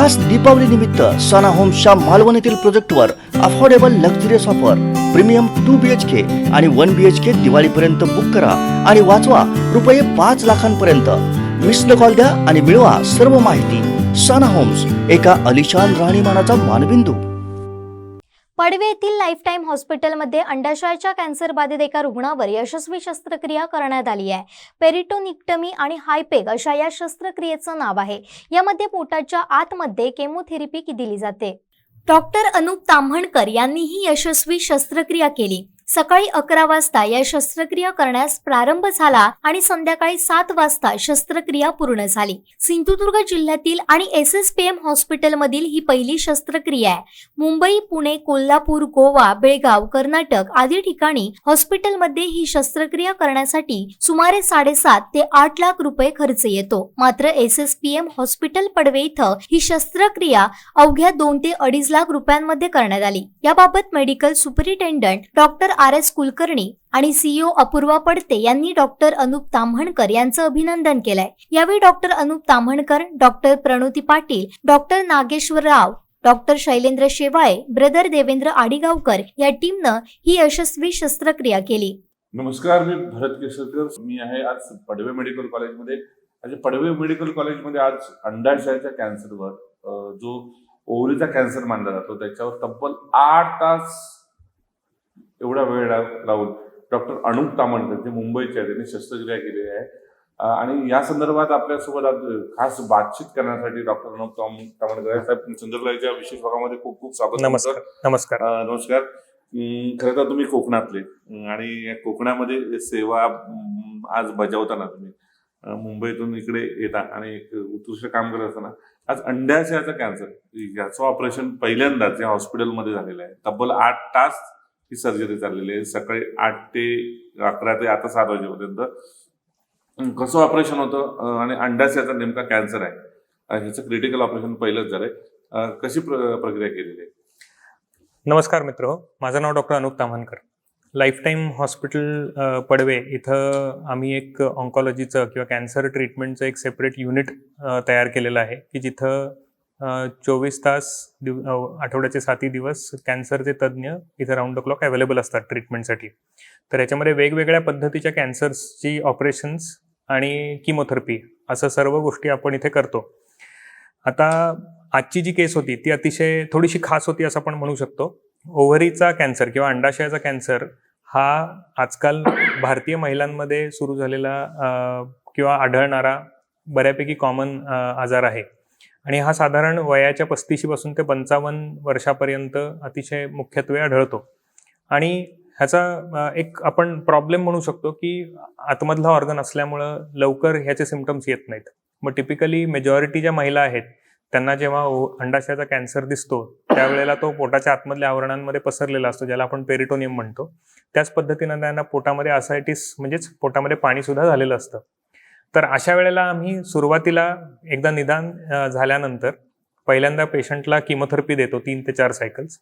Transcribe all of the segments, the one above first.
खास दीपावली निमित्त सना होम्सच्या मालवण येथील प्रोजेक्टवर affordable luxurious offer premium two B H K आणि वन बी एच के दिवाळीपर्यंत बुक करा आणि वाचवा रुपये पाच लाखांपर्यंत. मिस्ड कॉल द्या आणि मिळवा सर्व माहिती. सना होम्स एका अलिशान राहणीमानाचा मानबिंदू. पडवे येथील लाईफटाईम हॉस्पिटलमध्ये अंडाशयाच्या कॅन्सर बाधित एका रुग्णावर यशस्वी शस्त्रक्रिया करण्यात आली आहे. पेरिटोनिक्टमी आणि हायपेग अशा या शस्त्रक्रियेचं नाव आहे. यामध्ये पोटाच्या आतमध्ये केमोथेरपी दिली जाते. डॉक्टर अनुप ताम्हणकर यांनी ही यशस्वी शस्त्रक्रिया केली. सकाळी अकरा वाजता या शस्त्रक्रिया करण्यास प्रारंभ झाला आणि संध्याकाळी सात वाजता शस्त्रक्रिया पूर्ण झाली. सिंधुदुर्ग जिल्ह्यातील आणि एस एस पी एम हॉस्पिटलमधील ही पहिली शस्त्रक्रिया आहे. मुंबई पुणे कोल्हापूर गोवा बेळगाव कर्नाटक आदी ठिकाणी हॉस्पिटलमध्ये ही शस्त्रक्रिया करण्यासाठी सुमारे साडेसात ते आठ लाख रुपये खर्च येतो. मात्र S S P M hospital Padve इथं ही शस्त्रक्रिया अवघ्या दोन ते अडीच लाख रुपयांमध्ये करण्यात आली. याबाबत medical superintendent doctor R S Kulkarni आणि सीईओ अपूर्वा पडते यांनी डॉक्टर अनुप ताम्हणकर यांचं अभिनंदन केलंय. यावेळी doctor Anup Tamhankar doctor Pranuti Patil doctor Nageshwar Rao doctor Shailendra Shewale brother Devendra Adigaonkar या टीमनं ही यशस्वी शस्त्रक्रिया केली. नमस्कार मी भरत केसरकर. मी आहे आज पडवे मेडिकल कॉलेजमध्ये. आज पडवे मेडिकल कॉलेजमध्ये आज अंडाशयाच्या कॅन्सरवर जो ओव्हरीचा कॅन्सर मानला जातो त्याच्यावर तब्बल आठ तास एवढा वेळ लाव- लावून. डॉक्टर अनुप तामणकर जे मुंबईचे आहेत त्यांनी शस्त्रक्रिया केलेली आहे. आणि या संदर्भात आपल्यासोबत आज खास बातचीत करण्यासाठी डॉक्टर अनुप ताम- तामणकर. साहेब चंद्रकलाच्या विशेष भागामध्ये खूप खूप स्वागत नमस्कार नमस्कार. नमस्कार. खरं तर तुम्ही कोकणातले. आणि कोकणामध्ये सेवा आज बजावताना तुम्ही. मुंबईतून इकडे येता आणि एक उत्कृष्ट काम करत असताना आज अंड्याशयाचा कॅन्सर याचं ऑपरेशन पहिल्यांदाच या हॉस्पिटलमध्ये झालेलं आहे. तब्बल आठ तास ही सर्जरी चाललेली आहे. सकाळी आठ ते अकरा ते आता सात वाजेपर्यंत. कसं ऑपरेशन होतं? आणि आणि अंडाशयाचा नेमका कॅन्सर आहे. ह्याचं क्रिटिकल ऑपरेशन पहिलंच झालंय. कशी प्र- प्रक्रिया केलेली आहे? नमस्कार मित्र हो. माझं नाव doctor Anup Tamhankar lifetime hospital Padve इथं आम्ही एक ऑन्कॉलॉजीचं किंवा कॅन्सर ट्रीटमेंटचं एक सेपरेट युनिट तयार केलेलं आहे की जिथं चोवीस तास दिव आठवड्याचे सातही दिवस कॅन्सरचे तज्ज्ञ इथं राऊंड द क्लॉक अवेलेबल असतात ट्रीटमेंटसाठी. तर याच्यामध्ये वेगवेगळ्या पद्धतीच्या कॅन्सर्सची ऑपरेशन्स आणि किमोथेरपी असं सर्व गोष्टी आपण इथे करतो. आता आजची जी केस होती ती अतिशय थोडीशी खास होती असं आपण म्हणू शकतो. ओव्हरीचा कॅन्सर किंवा अंडाशयाचा कॅन्सर हा आजकाल भारतीय महिलांमध्ये सुरू झालेला किंवा आढळणारा बऱ्यापैकी कॉमन आजार आहे. आणि हा साधारण वयाच्या पस्तीशीपासून ते पंचावन्न वर्षापर्यंत अतिशय मुख्यत्वे आढळतो. आणि ह्याचा एक आपण प्रॉब्लेम म्हणू शकतो की आतमधला ऑर्गन असल्यामुळं लवकर ह्याचे सिमटम्स येत नाहीत. मग टिपिकली मेजॉरिटी ज्या महिला आहेत त्यांना जेव्हा अंडाशयाचा कॅन्सर दिसतो त्यावेळेला तो पोटाच्या आतमधल्या आवरणांमध्ये पसरलेला असतो ज्याला आपण पेरिटोनियम म्हणतो. त्याच पद्धतीनं त्यांना पोटामध्ये असायटिस म्हणजेच पोटामध्ये पाणी सुद्धा झालेलं असतं. तर अशा वेळेला आम्ही सुरुवातीला एकदा निदान झाल्यानंतर पहिल्यांदा पेशंटला किमोथेरपी देतो तीन ते चार सायकल्स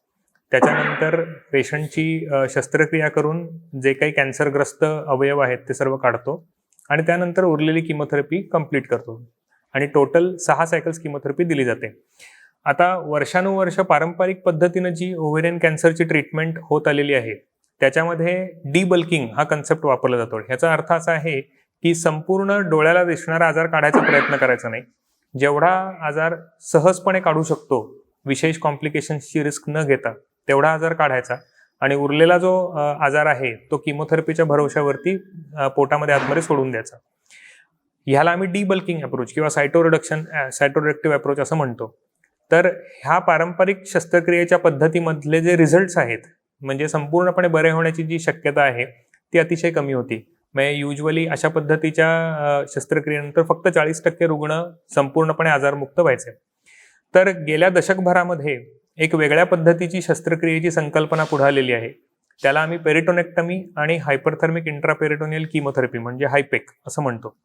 त्याच्यानंतर पेशंटची शस्त्रक्रिया करून जे काही कॅन्सरग्रस्त अवयव आहेत ते सर्व काढतो आणि त्यानंतर उरलेली किमोथेरपी कंप्लीट करतो आणि टोटल सहा सायकल्स किमोथेरपी दिली जाते. आता वर्षानुवर्ष पारंपरिक पद्धतीनं जी ओव्हेरियन कॅन्सरची ट्रीटमेंट होत आलेली आहे त्याच्यामध्ये डिबल्किंग हा कन्सेप्ट वापरला जातो. ह्याचा अर्थ असा आहे की संपूर्ण डोळ्याला दिसणारा आजार काढायचा प्रयत्न करायचा नाही. जेवढा आजार सहजपणे काढू शकतो विशेष कॉम्प्लिकेशन्सची रिस्क न घेता तेवढा आजार काढायचा. आणि उरलेला जो आजार आहे तो किमोथेरपीच्या भरोश्यावरती पोटामध्ये आतमध्ये सोडून द्यायचा. ह्याला आम्ही डी बल्किंग अप्रोच किंवा सायटो रिडक्शन सायटोरिडक्टिव्ह अप्रोच असं म्हणतो. तर ह्या पारंपरिक शस्त्रक्रियेच्या पद्धतीमधले जे रिझल्ट्स आहेत म्हणजे संपूर्णपणे बरे होण्याची जी शक्यता आहे ती अतिशय कमी होती. म्हणजे युजली अशा पद्धतीच्या शस्त्रक्रियेनंतर फक्त चाळीस टक्के रुग्ण संपूर्णपणे आजारमुक्त व्हायचे. तर गेल्या दशकभरामध्ये एक वेगळ्या पद्धतीची शस्त्रक्रियेची संकल्पना पुढे आलेली आहे. त्याला आम्ही पेरिटोनेक्टमी आणि हायपरथर्मिक इंट्रापेरिटोनियल किमोथेरपी म्हणजे हायपेक असं म्हणतो.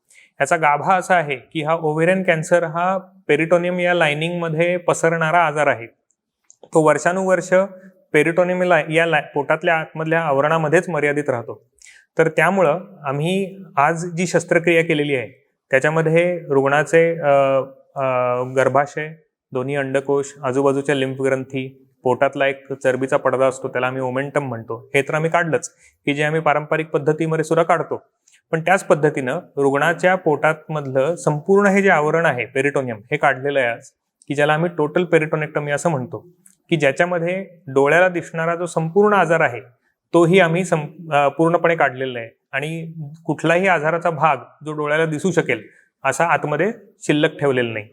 याचा गाभा असा आहे की हा ओव्हेरियन कॅन्सर हा पेरिटोनियम या लायनिंगमध्ये पसरणारा आजार आहे. तो वर्षानुवर्ष पेरिटोनियम ला- या पोटातल्या आतमधल्या आवरणामध्येच मर्यादित राहतो. तर त्यामुळं आम्ही आज जी शस्त्रक्रिया केलेली आहे त्याच्यामध्ये रुग्णाचे गर्भाशय दोन्ही अंडकोश आजूबाजूच्या लिम्फ ग्रंथी पोटातला एक चरबीचा पडदा असतो त्याला आम्ही ओमेंटम म्हणतो. हे तर आम्ही काढलंच की जे आम्ही पारंपरिक पद्धतीमध्ये सुद्धा काढतो. पण त्याच पद्धतीनं रुग्णाच्या पोटातमधलं संपूर्ण हे जे आवरण आहे पेरिटोनियम हे काढलेलं आहे आज की ज्याला आम्ही टोटल पेरिटोनेक्टमी असं म्हणतो की ज्याच्यामध्ये डोळ्याला दिसणारा जो संपूर्ण आजार आहे तोही आम्ही सं पूर्णपणे काढलेला आहे. आणि कुठलाही आजाराचा भाग जो डोळ्याला दिसू शकेल असा आतमध्ये शिल्लक ठेवलेला नाही.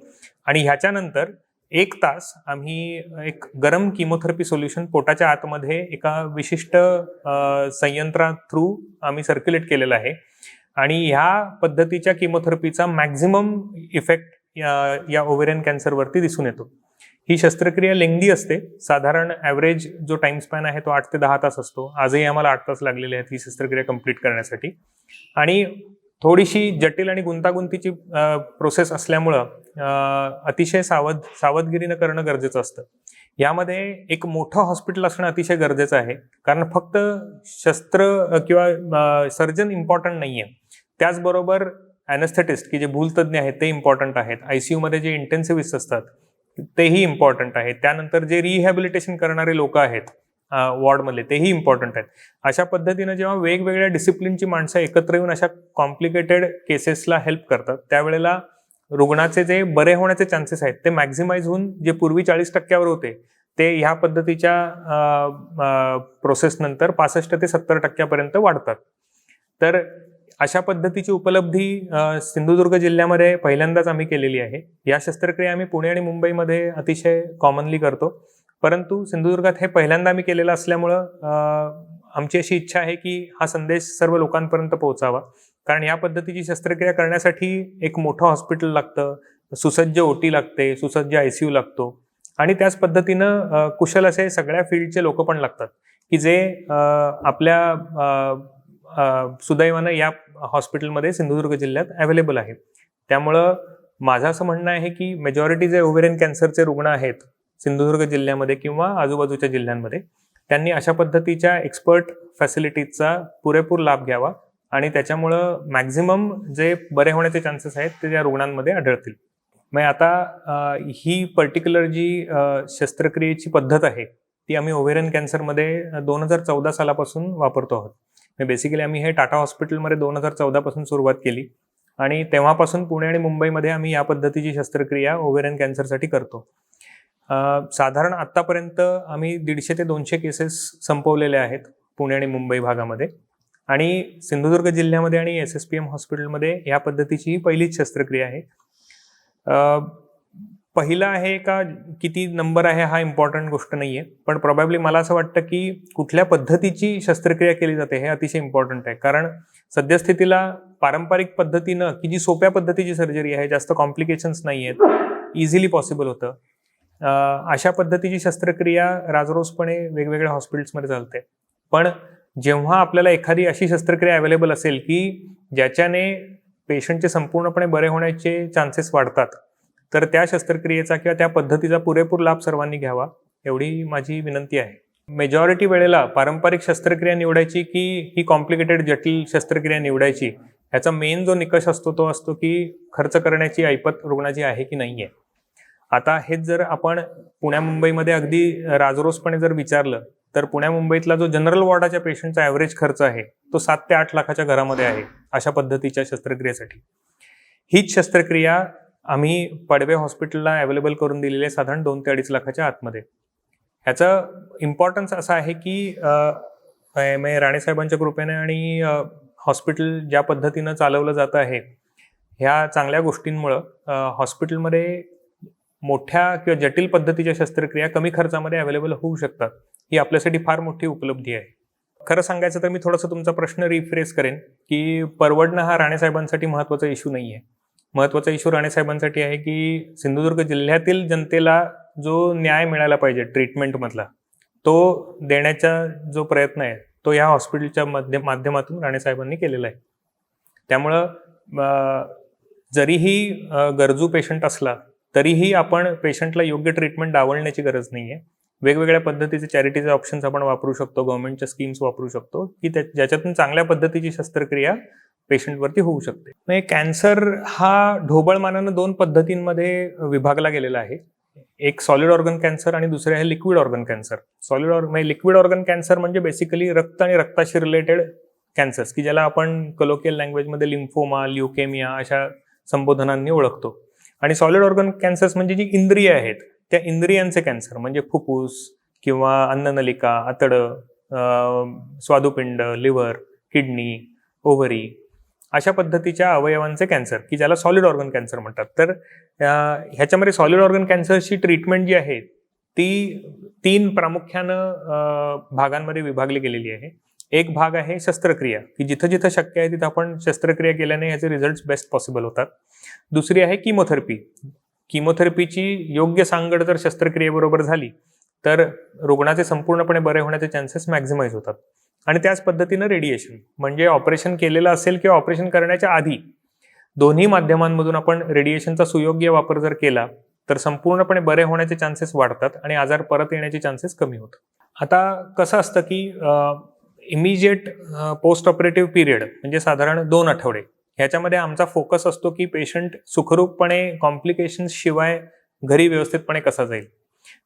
आणि ह्याच्यानंतर एक तास आम्ही एक गरम किमोथेरपी सोल्युशन पोटाच्या आतमध्ये एका विशिष्ट संयंत्रा थ्रू आम्ही सर्क्युलेट केलेलं आहे. आणि ह्या पद्धतीच्या किमोथेरपीचा मॅक्झिमम इफेक्ट या या ओव्हेरियन कॅन्सरवरती दिसून येतो. ही शस्त्रक्रिया लेंगदी असते. साधारण ॲव्हरेज जो टाइम स्पॅन आहे तो आठ ते दहा तास असतो. आजही आम्हाला आठ तास लागलेले आहेत ही शस्त्रक्रिया कंप्लीट करण्यासाठी. आणि थोडीशी जटिल आणि गुंतागुंतीची प्रोसेस असल्यामुळं अतिशय सावध सावधगिरीनं करणं गरजेचं असतं. यामध्ये एक मोठं हॉस्पिटल असणं अतिशय गरजेचं आहे. कारण फक्त शस्त्र किंवा सर्जन इम्पॉर्टंट नाही आहे त्याचबरोबर ॲनस्थेटिस्ट की जे भूलतज्ञ आहेत ते इम्पॉर्टंट आहेत. आय सी यूमध्ये जे इंटेन्सिव्हिस्ट असतात तेही इम्पॉर्टंट आहेत. त्यानंतर जे रिहॅबिलिटेशन करणारे लोक आहेत वॉर्डमधले तेही इम्पॉर्टंट आहेत. अशा पद्धतीनं जेव्हा वेगवेगळ्या डिसिप्लिनची माणसं एकत्र येऊन अशा कॉम्प्लिकेटेड केसेसला हेल्प करतात त्यावेळेला रुग्णाचे जे बरे होण्याचे चान्सेस आहेत ते मॅक्झिमाइज होऊन जे पूर्वी चाळीस टक्क्यावर होते ते ह्या पद्धतीच्या प्रोसेसनंतर पासष्ट ते सत्तर टक्क्यापर्यंत वाढतात. तर अशा पद्धतीची उपलब्धी सिंधुदुर्ग जिल्ह्यामध्ये पहिल्यांदाच आम्ही केलेली आहे. या शस्त्रक्रिया आम्ही पुणे आणि मुंबईमध्ये अतिशय कॉमनली करतो. परंतु सिंधुदुर्गात हे पहिल्यांदा आम्ही केलेलं असल्यामुळं आमची अशी इच्छा आहे की हा संदेश सर्व लोकांपर्यंत पोहोचावा. कारण या पद्धतीची शस्त्रक्रिया करण्यासाठी एक मोठं हॉस्पिटल लागतं सुसज्ज ओटी लागते सुसज्ज आय सी यू लागतो. आणि त्याच पद्धतीनं कुशल असे सगळ्या फील्डचे लोक पण लागतात. की जे आपल्या सुदैवानं या हॉस्पिटलमध्ये सिंधुदुर्ग जिल्ह्यात अवेलेबल आहे. त्यामुळं माझं असं म्हणणं आहे की मेजॉरिटी जे ओव्हेरियन कॅन्सरचे रुग्ण आहेत सिंधुदुर्ग जिल्ह्यामध्ये किंवा आजूबाजूच्या जिल्ह्यांमध्ये त्यांनी अशा पद्धतीच्या एक्सपर्ट फॅसिलिटीजचा पुरेपूर लाभ घ्यावा आणि त्याच्यामुळं मॅक्झिमम जे बरे होण्याचे चान्सेस आहेत ते त्या रुग्णांमध्ये आढळतील. मग आता ही पर्टिक्युलर जी शस्त्रक्रियेची पद्धत आहे ती आम्ही ओव्हेरियन कॅन्सरमध्ये दोन हजार चौदा सालापासून वापरतो आहोत. बेसिकली आम्ही हे टाटा हॉस्पिटलमध्ये दोन हजार चौदापासून सुरुवात केली. आणि तेव्हापासून पुणे आणि मुंबईमध्ये आम्ही या पद्धतीची शस्त्रक्रिया ओव्हेरियन कॅन्सरसाठी करतो. साधारण आत्तापर्यंत आम्ही दीडशे ते दोनशे केसेस संपवलेले आहेत पुणे आणि मुंबई भागामध्ये. आणि सिंधुदुर्ग जिल्ह्यामध्ये आणि एस एस पी एम हॉस्पिटलमध्ये या पद्धतीची ही पहिलीच शस्त्रक्रिया आहे. पहिला आहे का किती नंबर आहे हा इम्पॉर्टंट गोष्ट नाही आहे पण प्रॉबॅबली मला असं वाटतं की कुठल्या पद्धतीची शस्त्रक्रिया केली जाते हे अतिशय इम्पॉर्टंट आहे. कारण सद्यस्थितीला पारंपरिक पद्धतीनं की जी सोप्या पद्धतीची सर्जरी आहे जास्त कॉम्प्लिकेशन्स नाही आहेत इझिली पॉसिबल होतं अशा पद्धतीची शस्त्रक्रिया राजरोसपणे वेगवेगळ्या हॉस्पिटल्समध्ये चालते. पण जेव्हा आपल्याला एखादी अशी शस्त्रक्रिया अवेलेबल असेल की ज्याच्याने पेशंटचे संपूर्णपणे बरे होण्याचे चान्सेस वाढतात तर त्या शस्त्रक्रियेचा किंवा त्या पद्धतीचा पुरेपूर लाभ सर्वांनी घ्यावा एवढी माझी विनंती आहे. मेजॉरिटी वेळेला पारंपरिक शस्त्रक्रिया निवडायची की ही कॉम्प्लिकेटेड जटिल शस्त्रक्रिया निवडायची ह्याचा मेन जो निकष असतो तो असतो की खर्च करण्याची ऐपत रुग्णाची आहे की नाही आहे आता हेच जर आपण पुण्या मुंबईमध्ये अगदी राजरोसपणे जर विचारलं तर पुण्या मुंबईतला जो जनरल वॉर्डाच्या पेशंटचा ॲव्हरेज खर्च आहे तो सात ते आठ लाखाच्या घरामध्ये आहे अशा पद्धतीच्या शस्त्रक्रियेसाठी. हीच शस्त्रक्रिया आम्ही पडवे हॉस्पिटलला अवेलेबल करून दिलेले साधारण दोन ते अडीच लाखाच्या आतमध्ये. ह्याचं इम्पॉर्टन्स असं आहे की म्हणजे राणेसाहेबांच्या कृपेने आणि हॉस्पिटल ज्या पद्धतीनं चालवलं जात आहे ह्या चांगल्या गोष्टींमुळं हॉस्पिटलमध्ये मोठ्या किंवा जटिल पद्धतीच्या शस्त्रक्रिया कमी खर्चामध्ये अवेलेबल होऊ शकतात. ही आपल्यासाठी फार मोठी उपलब्धी आहे. खरं सांगायचं तर मी थोडंसं तुमचा प्रश्न रिफ्रेस करेन की परवडणं हा राणेसाहेबांसाठी महत्त्वाचा इश्यू नाही आहे महत्त्वाचा इश्यू राणेसाहेबांसाठी आहे की सिंधुदुर्ग जिल्ह्यातील जनतेला जो न्याय मिळाला पाहिजे ट्रीटमेंटमधला तो देण्याचा जो प्रयत्न आहे तो या हॉस्पिटलच्या माध्य माध्यमातून राणेसाहेबांनी केलेला आहे. त्यामुळं जरीही गरजू पेशंट असला तरीही आपण पेशंटला योग्य ट्रीटमेंट डावलण्याची गरज नाही आहे वेगवेगळ्या पद्धतीचे चॅरिटीचे ऑप्शन्स आपण वापरू शकतो गव्हर्नमेंटच्या स्कीम्स वापरू शकतो की त्या ज्याच्यातून चांगल्या पद्धतीची शस्त्रक्रिया पेशंटवरती होऊ शकते. म्हणजे कॅन्सर हा ढोबळमानानं दोन पद्धतींमध्ये विभागला गेलेला आहे. एक सॉलिड ऑर्गन कॅन्सर आणि दुसरे आहे liquid organ cancer. Solid organ म्हणजे लिक्विड ऑर्गन कॅन्सर म्हणजे बेसिकली रक्त आणि रक्ताशी रिलेटेड कॅन्सर्स की ज्याला आपण कलोकियल लँग्वेजमध्ये लिम्फोमा ल्युकेमिया अशा संबोधनांनी ओळखतो. आणि सॉलिड ऑर्गन कॅन्सर्स म्हणजे जी इंद्रिय आहेत त्या इंद्रियांचे कॅन्सर म्हणजे फुफ्फुस किंवा अन्ननलिका आतडं स्वादुपिंड लिव्हर किडनी ओव्हरी अशा पद्धतीच्या अवयवांचे कॅन्सर की ज्याला सॉलिड ऑर्गन कॅन्सर म्हणतात. तर ह्याच्यामध्ये सॉलिड ऑर्गन कॅन्सरची ट्रीटमेंट जी आहे ती तीन प्रामुख्यानं भागांमध्ये विभागली गेलेली आहे. एक भाग आहे शस्त्रक्रिया की जिथं जिथं शक्य आहे तिथं आपण शस्त्रक्रिया केल्याने ह्याचे रिझल्ट बेस्ट पॉसिबल होतात. दुसरी आहे किमोथेरपी किमोथेरपीची योग्य सांगड जर शस्त्रक्रियेबरोबर झाली तर रुग्णाचे संपूर्णपणे बरे होण्याचे चान्सेस मॅक्झिमाइज होतात. आणि त्याच पद्धतीनं रेडिएशन म्हणजे ऑपरेशन केलेलं असेल किंवा ऑपरेशन करण्याच्या आधी दोन्ही माध्यमांमधून आपण रेडिएशनचा सुयोग्य वापर जर केला तर संपूर्णपणे बरे होण्याचे चान्सेस वाढतात आणि आजार परत येण्याचे चान्सेस कमी होतात. आता कसं असतं की इमिजिएट पोस्ट ऑपरेटिव्ह पिरियड म्हणजे साधारण दोन आठवडे ह्याच्यामध्ये आमचा फोकस असतो की पेशंट सुखरूपपणे कॉम्प्लिकेशन्स शिवाय घरी व्यवस्थितपणे कसा जाईल.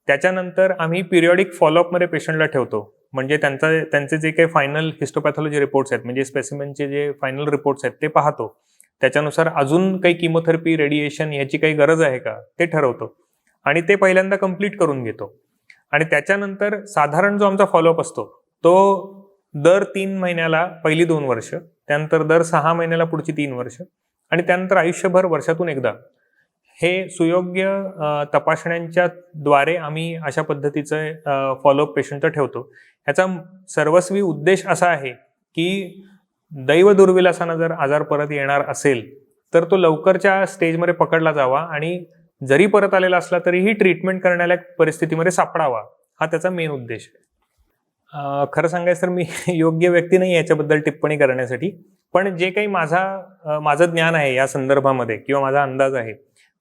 त्याच्यानंतर आम्ही पिरियॉडिक फॉलोअपमध्ये पेशंटला ठेवतो. म्हणजे त्यांचा त्यांचे जे काही फायनल हिस्टोपॅथॉलॉजी रिपोर्ट्स आहेत म्हणजे स्पेसिमेनचे जे फायनल रिपोर्ट्स आहेत ते पाहतो. त्याच्यानुसार अजून काही किमोथेरपी रेडिएशन ह्याची काही गरज आहे का ते ठरवतो. आणि ते पहिल्यांदा कंप्लीट करून घेतो. आणि त्याच्यानंतर साधारण जो आमचा फॉलोअप असतो तो दर तीन महिन्याला पहिली दोन वर्ष त्यानंतर दर सहा महिन्याला पुढची तीन वर्ष आणि त्यानंतर आयुष्यभर वर्षातून एकदा. हे सुयोग्य तपासण्यांच्या द्वारे आम्ही अशा पद्धतीचं फॉलोअप पेशंटचं ठेवतो. ह्याचा सर्वस्वी उद्देश असा आहे की दैव दुर्विलासानं जर आजार परत येणार असेल तर तो लवकरच्या स्टेजमध्ये पकडला जावा आणि जरी परत आलेला असला तरीही ट्रीटमेंट करण्याला परिस्थितीमध्ये सापडावा हा त्याचा मेन उद्देश आहे. खरं सांगायचं तर मी योग्य व्यक्ती नाही याच्याबद्दल टिप्पणी करण्यासाठी पण जे काही माझा माझं ज्ञान आहे या संदर्भामध्ये किंवा माझा अंदाज आहे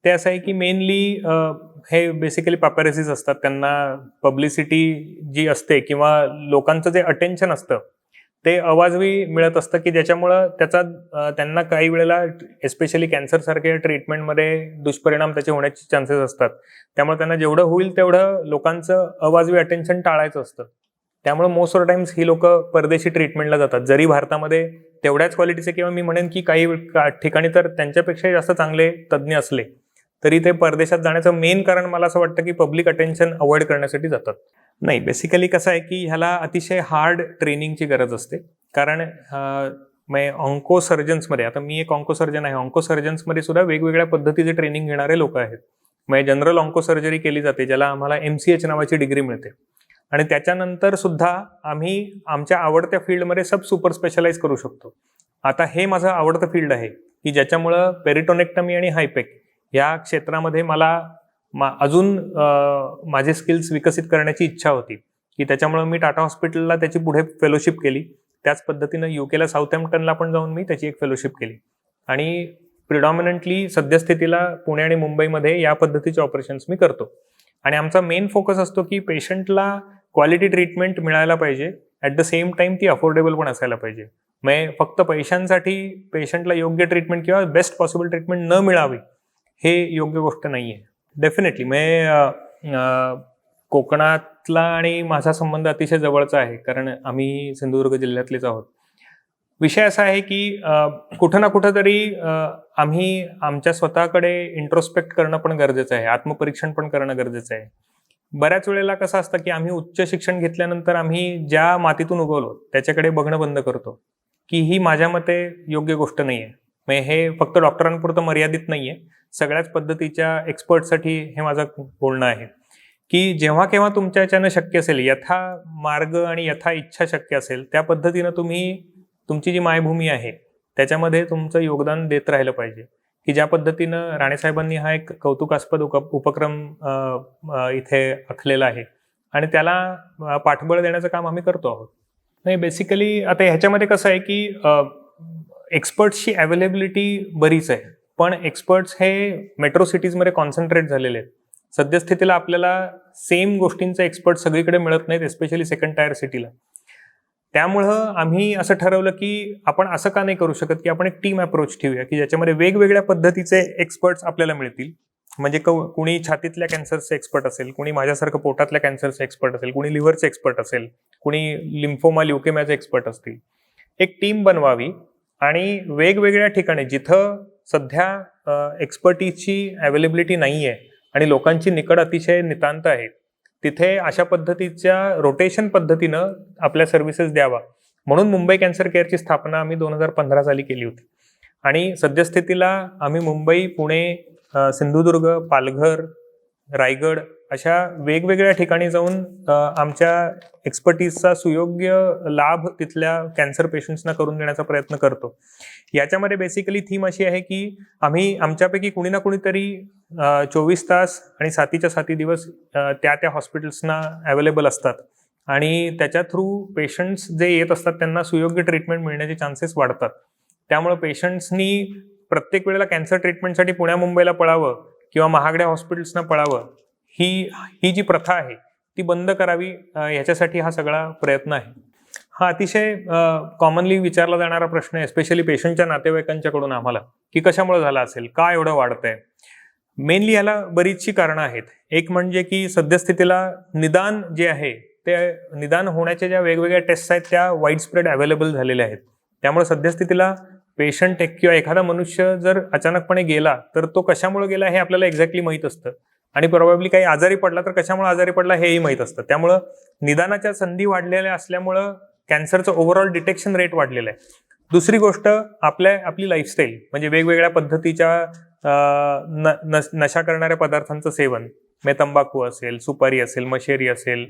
ते असं आहे की मेनली हे बेसिकली पॅपॅरेसिस असतात. त्यांना पब्लिसिटी जी असते किंवा लोकांचं जे अटेन्शन असतं ते अवाजवी मिळत असतं की ज्याच्यामुळं त्याचा त्यांना काही वेळेला एस्पेशली कॅन्सरसारख्या ट्रीटमेंटमध्ये दुष्परिणाम त्याचे होण्याचे चान्सेस असतात. त्यामुळे त्यांना जेवढं होईल तेवढं लोकांचं अवाजवी अटेन्शन टाळायचं असतं. त्यामुळे मोस्ट ऑफ टाइम्स ही लोक परदेशी ट्रीटमेंटला जातात. जरी भारतामध्ये तेवढ्याच क्वालिटीचे किंवा मी म्हणेन की काही का- ठिकाणी तर त्यांच्यापेक्षाही जास्त चांगले तज्ज्ञ असले तरी ते परदेशात जाण्याचं मेन कारण मला असं वाटतं की पब्लिक अटेन्शन अवॉइड करण्यासाठी जातात. नाही बेसिकली कसं आहे की ह्याला अतिशय हार्ड ट्रेनिंगची गरज असते. कारण ऑन्को सर्जन्समध्ये आता मी एक ऑन्को सर्जन आहे ऑन्को सर्जन्समध्ये सुद्धा वेगवेगळ्या पद्धतीचे ट्रेनिंग घेणारे लोक आहेत. मग जनरल ऑन्को सर्जरी केली जाते ज्याला आम्हाला एम सी एच नावाची डिग्री मिळते. आणि त्याच्यानंतर सुद्धा आम्ही आमच्या आवडत्या फील्डमध्ये सब सुपर स्पेशलाइज करू शकतो. आता हे माझं आवडतं फील्ड आहे की ज्याच्यामुळं पेरिटोनेक्टमी आणि हायपेक या क्षेत्रामध्ये मला मा अजून माझे स्किल्स विकसित करण्याची इच्छा होती. की त्याच्यामुळं मी टाटा हॉस्पिटलला त्याची पुढे फेलोशिप केली. त्याच पद्धतीनं युकेला साऊथहॅम्प्टनला पण जाऊन मी त्याची एक फेलोशिप केली. आणि प्रिडॉमिनंटली सद्यस्थितीला पुणे आणि मुंबईमध्ये या पद्धतीचे ऑपरेशन्स मी करतो. आणि आमचा मेन फोकस असतो की पेशंटला क्वालिटी ट्रीटमेंट मिळायला पाहिजे. ॲट द सेम टाईम ती अफोर्डेबल पण असायला पाहिजे. म्हणजे फक्त पैशांसाठी पेशंटला योग्य ट्रीटमेंट किंवा बेस्ट पॉसिबल ट्रीटमेंट न मिळावी हे योग्य गोष्ट नाही आहे डेफिनेटली म्हणजे कोकणातला आणि माझा संबंध अतिशय जवळचा आहे कारण आम्ही सिंधुदुर्ग जिल्ह्यातलेच आहोत. विषय असा आहे की कुठं ना कुठं तरी आम्ही आमच्या स्वतःकडे इंट्रोस्पेक्ट करणं पण गरजेचं आहे आत्मपरीक्षण पण करणं गरजेचं आहे. बऱ्याच वेळेला कसं असतं की आम्ही उच्च शिक्षण घेतल्यानंतर आम्ही ज्या मातीतून उगवलो त्याच्याकडे बघणं बंद करतो की ही माझ्या मते योग्य गोष्ट नाही आहे म्हणजे हे फक्त डॉक्टरांपुरतं मर्यादित नाही आहे सगळ्याच पद्धतीच्या एक्सपर्टसाठी हे माझं बोलणं आहे. की जेव्हा केव्हा तुमच्या याच्यानं शक्य असेल यथा मार्ग आणि यथा इच्छा शक्य असेल त्या पद्धतीनं तुम्ही तुमची जी मायभूमी आहे त्याच्यामध्ये तुमचं योगदान देत राहिलं पाहिजे. की ज्या पद्धतीनं राणेसाहेबांनी हा एक कौतुकास्पद उपक्रम इथे आखलेला आहे. आणि त्याला पाठबळ देण्याचं काम आम्ही करतो आहोत. नाही बेसिकली आता ह्याच्यामध्ये कसं आहे की एक्सपर्ट्सची अवेलेबिलिटी बरीच आहे. पण एक्सपर्ट्स हे मेट्रो सिटीजमध्ये कॉन्सन्ट्रेट झालेले आहेत. सद्यस्थितीला आपल्याला सेम गोष्टींचा एक्सपर्ट सगळीकडे मिळत नाहीत एस्पेशली सेकंड टायर सिटीला त्यामुळं आम्ही असं ठरवलं की आपण असं का नाही करू शकत की आपण एक टीम अप्रोच ठेवूया की ज्याच्यामध्ये वेगवेगळ्या पद्धतीचे एक्सपर्ट्स आपल्याला मिळतील. म्हणजे क- कुणी छातीतल्या कॅन्सरचे एक्सपर्ट असेल कुणी माझ्यासारखं पोटातल्या कॅन्सरचे एक्सपर्ट असेल कुणी लिव्हरचे एक्सपर्ट असेल कुणी लिम्फोमा ल्युकेमियाचे एक्सपर्ट असतील. एक टीम बनवावी आणि वेगवेगळ्या ठिकाणी जिथं सध्या एक्सपर्टीजची अवेलेबिलिटी नाही आहे आणि लोकांची निकड अतिशय नितांत आहे तिथे अशा पद्धतीच्या रोटेशन पद्धतीनं आपल्या सर्व्हिसेस द्यावा. म्हणून मुंबई कॅन्सर केअरची स्थापना आम्ही दोन हजार पंधरा साली केली होती. आणि सद्यस्थितीला आम्ही मुंबई पुणे सिंधुदुर्ग पालघर रायगड अशा वेगवेगळ्या ठिकाणी जाऊन आमच्या एक्सपर्टीजचा सुयोग्य लाभ तिथल्या कॅन्सर पेशंट्सना करून देण्याचा प्रयत्न करतो. याच्यामध्ये बेसिकली थीम अशी आहे की आम्ही आमच्यापैकी कुणी ना कुणीतरी चोवीस तास आणि सातीच्या साती दिवस त्या त्या हॉस्पिटल्सना अवेलेबल असतात. आणि त्याच्या थ्रू पेशंट्स जे येत असतात त्यांना सुयोग्य ट्रीटमेंट मिळण्याचे चान्सेस वाढतात. त्यामुळे पेशंट्सनी प्रत्येक वेळेला कॅन्सर ट्रीटमेंटसाठी पुण्या मुंबईला पळावं किंवा महागड्या हॉस्पिटल्सना पळावं ही ही जी प्रथा आहे ती बंद करावी ह्याच्यासाठी हा सगळा प्रयत्न आहे. हा अतिशय कॉमनली विचारला जाणारा प्रश्न आहे स्पेशली पेशंटच्या नातेवाईकांच्याकडून आम्हाला की कशामुळे झाला असेल का एवढं वाढतंय? मेनली याला बरीचशी कारणं आहेत. एक म्हणजे की सद्यस्थितीला निदान जे आहे ते निदान होण्याच्या ज्या वेगवेगळ्या टेस्ट आहेत त्या वाईड स्प्रेड अवेलेबल झालेल्या आहेत. त्यामुळे सद्यस्थितीला पेशंट एक किंवा एखादा मनुष्य जर अचानकपणे गेला तर तो कशामुळे गेला हे आपल्याला एक्झॅक्टली माहीत असतं. आणि प्रॉबेबली काही आजारी पडला तर कशामुळे आजारी पडला हेही माहीत असतं. त्यामुळं निदानाच्या संधी वाढलेल्या असल्यामुळं कॅन्सरचं ओव्हरऑल डिटेक्शन रेट वाढलेलं आहे. दुसरी गोष्ट आपल्या आपली लाईफस्टाईल म्हणजे वेगवेगळ्या पद्धतीच्या न नशा करणाऱ्या पदार्थांचं सेवन मे तंबाखू असेल सुपारी असेल मशेरी असेल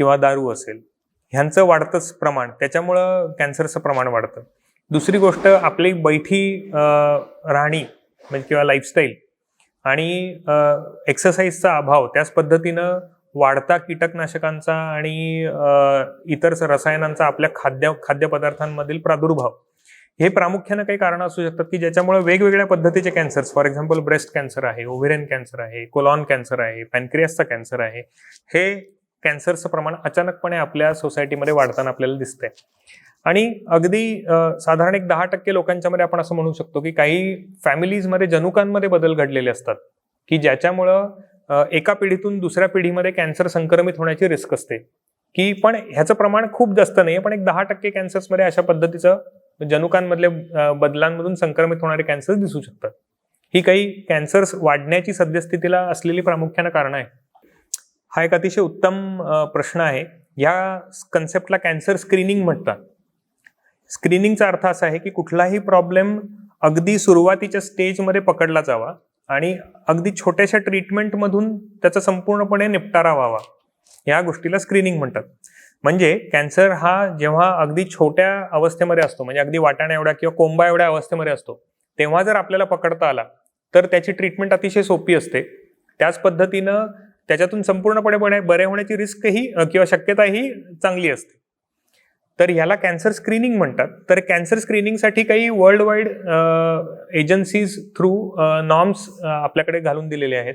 किंवा दारू असेल ह्यांचं वाढतंच प्रमाण त्याच्यामुळं कॅन्सरचं प्रमाण वाढतं. दुसरी गोष्ट आपली बैठी राहणी म्हणजे किंवा लाईफस्टाईल आणि एक्सरसाइजचा अभाव त्याच पद्धतीनं वाढता कीटकनाशकांचा आणि इतर रसायनांचा आपल्या खाद्य खाद्यपदार्थांमधील प्रादुर्भाव. हे प्रामुख्यानं काही कारणं असू शकतात की ज्याच्यामुळे वेगवेगळ्या पद्धतीचे cancers for example breast cancer आहे ओव्हेरियन कॅन्सर आहे कोलॉन कॅन्सर आहे पॅनक्रियासचा कॅन्सर आहे हे कॅन्सरचं प्रमाण अचानकपणे आपल्या सोसायटीमध्ये वाढताना आपल्याला दिसतंय. आणि अगदी साधारण एक दहा टक्के लोकांच्यामध्ये आपण असं म्हणू शकतो की काही फॅमिलीजमध्ये जनुकांमध्ये बदल घडलेले असतात की ज्याच्यामुळं एका पिढीतून दुसऱ्या पिढीमध्ये कॅन्सर संक्रमित होण्याची रिस्क असते. की पण ह्याचं प्रमाण खूप जास्त नाही पण एक दहा टक्के कॅन्सर्समध्ये अशा पद्धतीचं जनुकांमधल्या बदलांमधून संक्रमित होणारे कॅन्सर दिसू शकतात. ही काही कॅन्सर्स वाढण्याची सद्यस्थितीला असलेली प्रामुख्यानं कारणं आहे हा एक अतिशय उत्तम प्रश्न आहे. या कन्सेप्टला कॅन्सर स्क्रीनिंग म्हणतात. स्क्रीनिंगचा अर्थ असा आहे की कुठलाही प्रॉब्लेम अगदी सुरुवातीच्या स्टेजमध्ये पकडला जावा आणि अगदी छोट्याशा ट्रीटमेंटमधून त्याचा संपूर्णपणे निपटारा व्हावा. या गोष्टीला स्क्रीनिंग म्हणतात. म्हणजे कॅन्सर हा जेव्हा अगदी छोट्या अवस्थेमध्ये असतो म्हणजे अगदी वाटाण्या एवढ्या किंवा कोंबा एवढ्या अवस्थेमध्ये असतो तेव्हा जर आपल्याला पकडता आला तर त्याची ट्रीटमेंट अतिशय सोपी असते. त्याच पद्धतीनं त्याच्यातून संपूर्णपणे बरे होण्याची रिस्कही किंवा शक्यताही चांगली असते. तर ह्याला कॅन्सर स्क्रीनिंग म्हणतात. तर कॅन्सर स्क्रीनिंगसाठी काही world wide agencies through norms आपल्याकडे घालून दिलेले आहेत.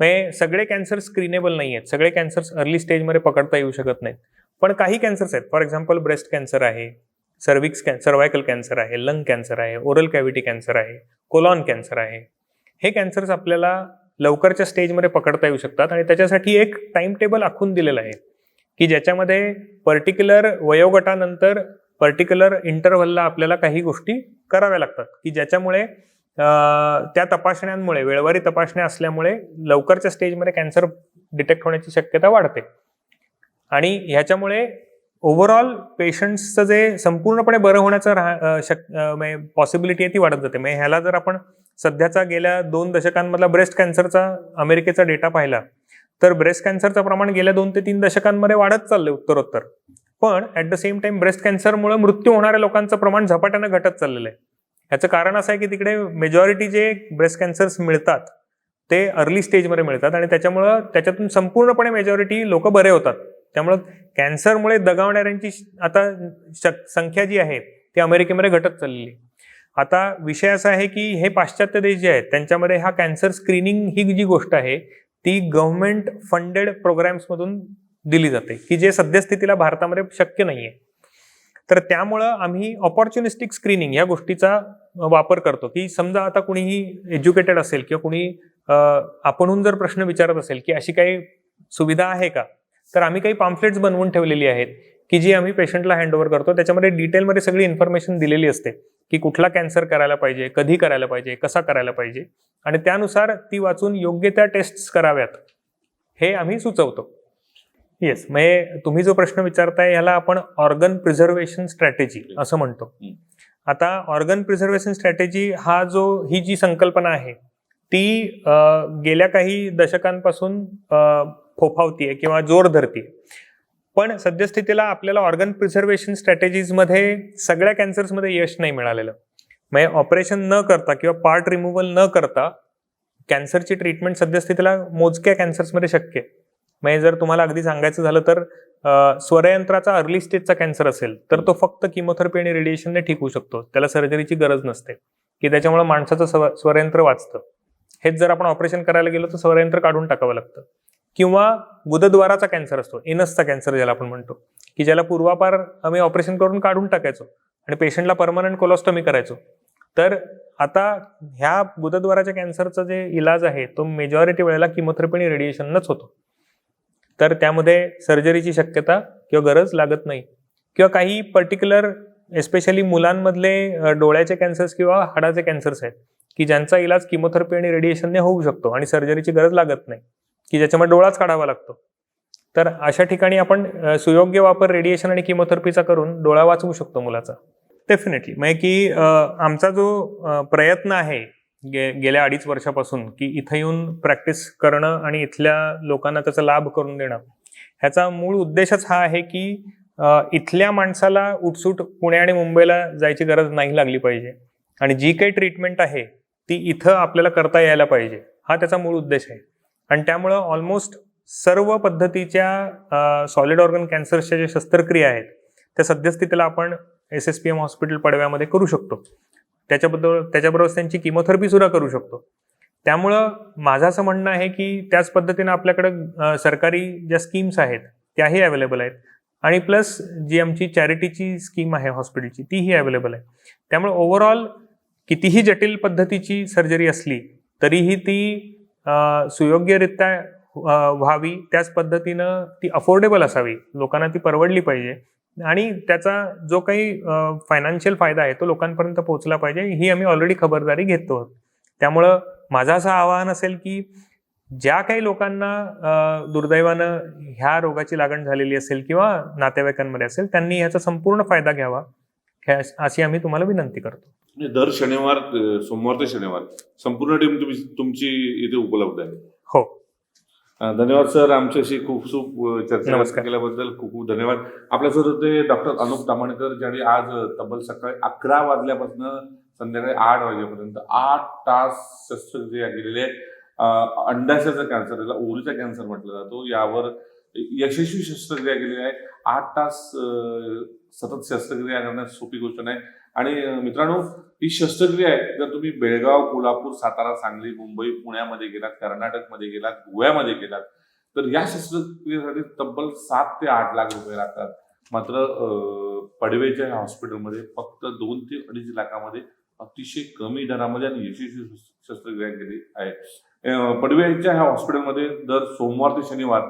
म्हणजे सगळे कॅन्सर स्क्रीनेबल नाही आहेत. सगळे कॅन्सर्स अर्ली स्टेजमध्ये पकडता येऊ शकत नाहीत. पण काही कॅन्सर्स आहेत. फॉर एक्झाम्पल ब्रेस्ट कॅन्सर आहे सर्विक्स कॅन सर्वायकल कॅन्सर आहे लंग कॅन्सर आहे ओरल कॅव्हिटी कॅन्सर आहे कोलॉन कॅन्सर आहे. हे कॅन्सर्स आपल्याला लवकरच्या स्टेजमध्ये पकडता येऊ शकतात आणि त्याच्यासाठी एक टाइम टेबल आखून दिलेलं आहे. की ज्याच्यामध्ये पर्टिक्युलर वयोगटानंतर पर्टिक्युलर इंटरव्हलला आपल्याला काही गोष्टी कराव्या लागतात. की ज्याच्यामुळे त्या तपासण्यांमुळे वेळवारी तपासण्या असल्यामुळे लवकरच्या स्टेजमध्ये कॅन्सर डिटेक्ट होण्याची शक्यता वाढते. आणि ह्याच्यामुळे ओव्हरऑल पेशंट्सचं जे संपूर्णपणे बरं होण्याचं राह शक पॉसिबिलिटी म्हणजे आहे ती वाढत जाते. म्हणजे ह्याला जर आपण सध्याचा गेल्या दोन दशकांमधला ब्रेस्ट कॅन्सरचा अमेरिकेचा डेटा पाहिला तर ब्रेस्ट कॅन्सरचं प्रमाण गेल्या दोन ते तीन दशकांमध्ये वाढत चाललंय उत्तरोत्तर. पण at the same time breast कॅन्सरमुळे मृत्यू होणाऱ्या लोकांचं प्रमाण झपाट्यानं घटत चाललेलं आहे. ह्याचं कारण असं आहे की तिकडे मेजॉरिटी जे ब्रेस्ट कॅन्सर्स मिळतात ते अर्ली स्टेजमध्ये मिळतात आणि त्याच्यामुळं त्याच्यातून संपूर्णपणे मेजॉरिटी लोक बरे होतात. त्यामुळं कॅन्सरमुळे दगावणाऱ्यांची आता शक- संख्या जी आहे ती अमेरिकेमध्ये घटत चाललेली आता विषय असा आहे की हे पाश्चात्य देश जे आहेत त्यांच्यामध्ये हा कॅन्सर स्क्रीनिंग ही जी गोष्ट आहे ती गव्हर्नमेंट फंडेड प्रोग्राम्समधून दिली जाते की जे सद्यस्थितीला भारतामध्ये शक्य नाही आहे तर त्यामुळं आम्ही ऑपॉर्च्युनिस्टिक स्क्रीनिंग या गोष्टीचा वापर करतो की समजा आता कुणीही एज्युकेटेड असेल किंवा कुणी आपणहून जर प्रश्न विचारत असेल की अशी काही सुविधा आहे का? तर आम्ही काही पॉम्फलेट्स बनवून ठेवलेली आहेत की जी आम्ही पेशंटला हँडओव्हर करतो त्याच्यामध्ये डिटेलमध्ये सगळी इन्फॉर्मेशन दिलेली असते. की कुठला कॅन्सर करायला पाहिजे कधी करायला पाहिजे कसा करायला पाहिजे? आणि त्यानुसार ती वाचून योग्य त्या टेस्ट्स कराव्यात. हे आम्ही सुचवतो. येस म्हणजे तुम्ही जो प्रश्न विचारताय याला आपण ऑर्गन प्रिझर्वेशन स्ट्रॅटेजी असं म्हणतो. आता ऑर्गन प्रिझर्वेशन स्ट्रॅटेजी हा जो ही जी संकल्पना आहे ती गेल्या काही दशकांपासून फोफावतीये किंवा जोर धरतीये पण सद्यस्थितीला आपल्याला ऑर्गन प्रिझर्वेशन स्ट्रॅटेजीजमध्ये सगळ्या कॅन्सर्समध्ये यश नाही मिळालेलं. म्हणजे ऑपरेशन न करता किंवा पार्ट रिमूव्हल न करता कॅन्सरची ट्रीटमेंट सद्यस्थितीला मोजक्या कॅन्सर्समध्ये शक्य आहे. म्हणजे जर तुम्हाला अगदी सांगायचं झालं तर स्वरयंत्राचा अर्ली स्टेजचा कॅन्सर असेल तर तो फक्त किमोथेरपी आणि रेडिएशनने ठीक होऊ शकतो. त्याला सर्जरीची गरज नसते. की त्याच्यामुळे माणसाचं स्व- स्वरयंत्र वाचतं. हेच जर आपण ऑपरेशन करायला गेलो तर स्वरयंत्र काढून टाकावं लागतं. किंवा गुदद्वाराचा कॅन्सर असतो एनसचा कॅन्सर ज्याला आपण म्हणतो की ज्याला पूर्वापार आम्ही ऑपरेशन करून काढून टाकायचो आणि पेशंटला परमनंट कोलोस्टॉमी करायचो. तर आता ह्या गुदद्वाराच्या कॅन्सरचा जे इलाज आहे तो मेजॉरिटी वेळेला किमोथेरपी आणि रेडिएशनच होतो. तर त्यामध्ये सर्जरीची शक्यता किंवा गरज लागत नाही. किंवा काही पर्टिक्युलर एस्पेशली मुलांमधले डोळ्याचे कॅन्सर्स किंवा हाडाचे कॅन्सर्स आहेत की ज्यांचा इलाज किमोथेरपी आणि रेडिएशनने होऊ शकतो आणि सर्जरीची गरज लागत नाही. की ज्याच्यामध्ये डोळाच काढावा लागतो. तर अशा ठिकाणी आपण सुयोग्य वापर रेडिएशन आणि किमोथेरपीचा करून डोळा वाचवू शकतो मुलाचा. डेफिनेटली म्हणजे की आमचा जो प्रयत्न आहे गे गेल्या अडीच वर्षापासून की इथं येऊन प्रॅक्टिस करणं आणि इथल्या लोकांना त्याचा लाभ करून देणं ह्याचा मूळ उद्देशच हा आहे की इथल्या माणसाला उठसूट पुणे आणि मुंबईला जायची गरज नाही लागली पाहिजे. आणि जी काही ट्रीटमेंट आहे ती इथं आपल्याला करता यायला पाहिजे. हा त्याचा मूळ उद्देश आहे. आणि त्यामुळं ऑलमोस्ट सर्व पद्धतीच्या सॉलिड ऑर्गन कॅन्सरच्या ज्या शस्त्रक्रिया आहेत त्या सद्यस्थितीला आपण S S P M hospital पडव्यामध्ये करू शकतो. त्याच्याबद्दल त्याच्याबरोबर त्यांची किमोथेरपी सुद्धा करू शकतो. त्यामुळं माझं असं म्हणणं आहे की त्याच पद्धतीनं आपल्याकडं सरकारी ज्या स्कीम्स आहेत त्याही अवेलेबल आहेत. आणि प्लस जी आमची चॅरिटीची स्कीम आहे हॉस्पिटलची तीही अवेलेबल आहे. त्यामुळे ओव्हरऑल कितीही जटिल पद्धतीची सर्जरी असली तरीही ती सुयोग्यरित्या व्हावी त्याच पद्धतीनं ती अफोर्डेबल असावी. लोकांना ती परवडली पाहिजे. आणि त्याचा जो काही फायनान्शियल फायदा आहे तो लोकांपर्यंत पोहोचला पाहिजे. ही आम्ही ऑलरेडी खबरदारी घेतो. आहोत त्यामुळं माझं असं आवाहन असेल की ज्या काही लोकांना दुर्दैवानं ह्या रोगाची लागण झालेली असेल किंवा नातेवाईकांमध्ये असेल त्यांनी ह्याचा संपूर्ण फायदा घ्यावा. ह्या- अशी आम्ही तुम्हाला विनंती करतो. दर शनिवार सोमवार ते शनिवार. संपूर्ण टीम तुम्ही तुमची इथे उपलब्ध आहे. हो. धन्यवाद सर. आमच्याशी खूप खूप चर्चा. केल्याबद्दल खूप खूप धन्यवाद. आपल्यासोबत होते डॉक्टर अनुप तामणकर ज्यांनी आज तब्बल सकाळी अकरा वाजल्यापासून संध्याकाळी आठ वाजेपर्यंत आठ तास शस्त्रक्रिया केलेली आहे. अंडाशयाचा कॅन्सर याला ओरीचा कॅन्सर म्हटलं जातो. यावर यशस्वी शस्त्रक्रिया केलेली आहे. आठ तास सतत शस्त्रक्रिया करण्यास सोपी गोष्ट नाही. आणि मित्रांनो ही शस्त्रक्रिया आहे. जर तुम्ही बेळगाव कोल्हापूर सातारा सांगली मुंबई पुण्यामध्ये गेलात कर्नाटकमध्ये गेलात गोव्यामध्ये गेलात तर या शस्त्रक्रियेसाठी तब्बल सात ते आठ लाख रुपये लागतात. मात्र पडवेच्या ह्या हॉस्पिटलमध्ये फक्त दोन ते अडीच लाखामध्ये अतिशय कमी दरामध्ये आणि यशस्वी शस्त्रक्रिया केली आहे. अ, पडवेच्या ह्या हॉस्पिटलमध्ये दर सोमवार ते शनिवार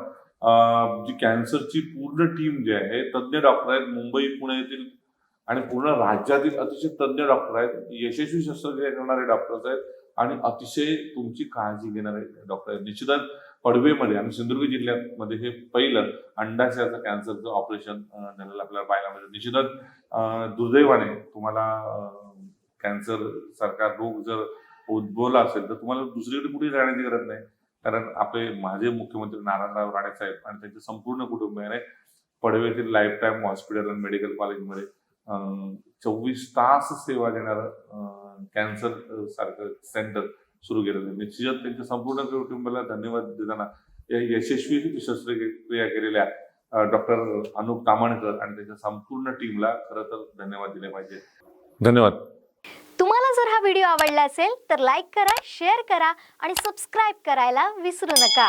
जी कॅन्सरची पूर्ण टीम जी आहे तज्ज्ञ डॉक्टर आहेत. मुंबई पुणे येथील आणि पूर्ण राज्यातील अतिशय तज्ज्ञ डॉक्टर आहेत. यशस्वी शस्त्रक्रिया करणारे डॉक्टर्स आहेत. आणि अतिशय तुमची काळजी घेणारे डॉक्टर आहेत. निश्चितच पडवेमध्ये आणि सिंधुदुर्ग जिल्ह्यामध्ये हे पहिलं अंडाशयाचं कॅन्सरचं ऑपरेशन झालेलं आपल्याला पाहायला मिळतं निश्चितच दुर्दैवाने तुम्हाला कॅन्सर सारखा रोग जर उद्भवला असेल तर तुम्हाला दुसरीकडे कुठे जाण्याची गरज नाही. कारण आपले माझे मुख्यमंत्री नारायणराव राणे साहेब आणि त्यांचे संपूर्ण कुटुंबियाने पडवेतील लाईफ टाईम हॉस्पिटल आणि मेडिकल कॉलेजमध्ये चोवीस तास सेवा देणारं कॅन्सर सारखं सेंटर सुरू केलेलं आहे निश्चितच त्यांच्या संपूर्ण कुटुंबाला धन्यवाद देताना या यशस्वी शस्त्रक्रिया केलेल्या डॉक्टर अनुप तामणकर आणि त्यांच्या संपूर्ण टीमला खरं तर धन्यवाद दिले पाहिजे. धन्यवाद. तुम्हाला जर हा व्हिडिओ आवडला असेल तर लाईक करा शेअर करा आणि सबस्क्राईब करायला विसरू नका.